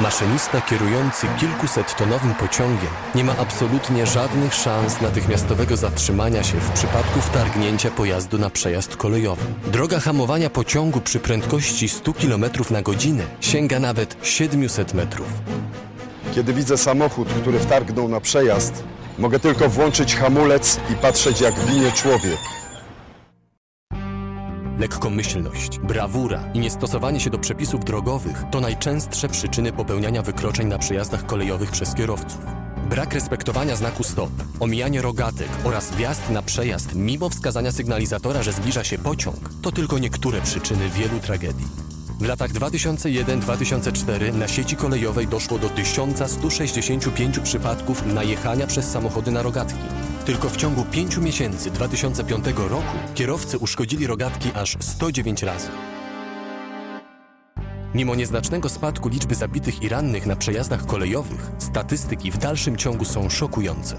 Maszynista kierujący kilkusettonowym pociągiem nie ma absolutnie żadnych szans natychmiastowego zatrzymania się w przypadku wtargnięcia pojazdu na przejazd kolejowy. Droga hamowania pociągu przy prędkości 100 km na godzinę sięga nawet 700 metrów. Kiedy widzę samochód, który wtargnął na przejazd, mogę tylko włączyć hamulec i patrzeć jak ginie człowiek. Lekkomyślność, brawura i niestosowanie się do przepisów drogowych to najczęstsze przyczyny popełniania wykroczeń na przejazdach kolejowych przez kierowców. Brak respektowania znaku stop, omijanie rogatek oraz wjazd na przejazd mimo wskazania sygnalizatora, że zbliża się pociąg, to tylko niektóre przyczyny wielu tragedii. W latach 2001-2004 na sieci kolejowej doszło do 1165 przypadków najechania przez samochody na rogatki. Tylko w ciągu 5 miesięcy 2005 roku kierowcy uszkodzili rogatki aż 109 razy. Mimo nieznacznego spadku liczby zabitych i rannych na przejazdach kolejowych, statystyki w dalszym ciągu są szokujące.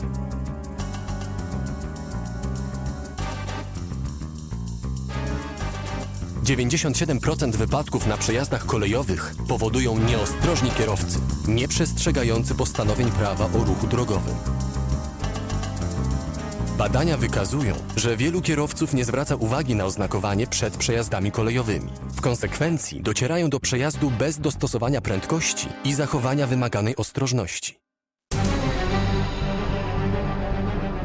Dziewięćdziesiąt procent wypadków na przejazdach kolejowych powodują nieostrożni kierowcy, nieprzestrzegający postanowień prawa o ruchu drogowym. Badania wykazują, że wielu kierowców nie zwraca uwagi na oznakowanie przed przejazdami kolejowymi. W konsekwencji docierają do przejazdu bez dostosowania prędkości i zachowania wymaganej ostrożności.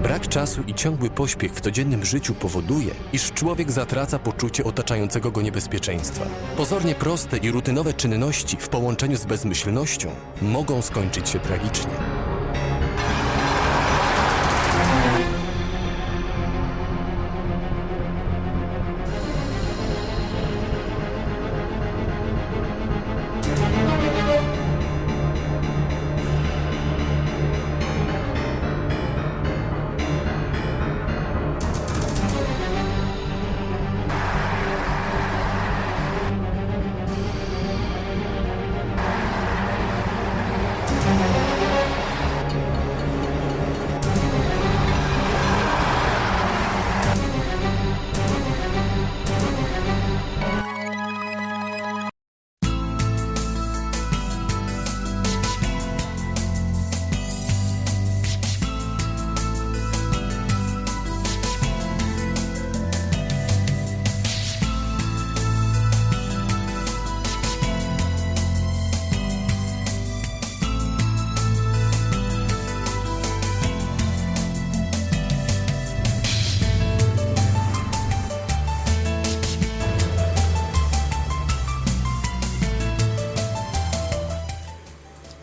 Brak czasu i ciągły pośpiech w codziennym życiu powoduje, iż człowiek zatraca poczucie otaczającego go niebezpieczeństwa. Pozornie proste i rutynowe czynności w połączeniu z bezmyślnością mogą skończyć się tragicznie.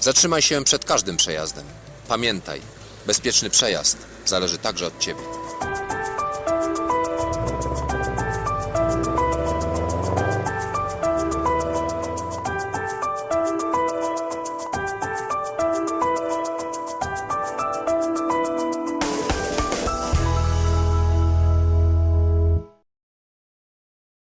Zatrzymaj się przed każdym przejazdem. Pamiętaj, bezpieczny przejazd zależy także od Ciebie.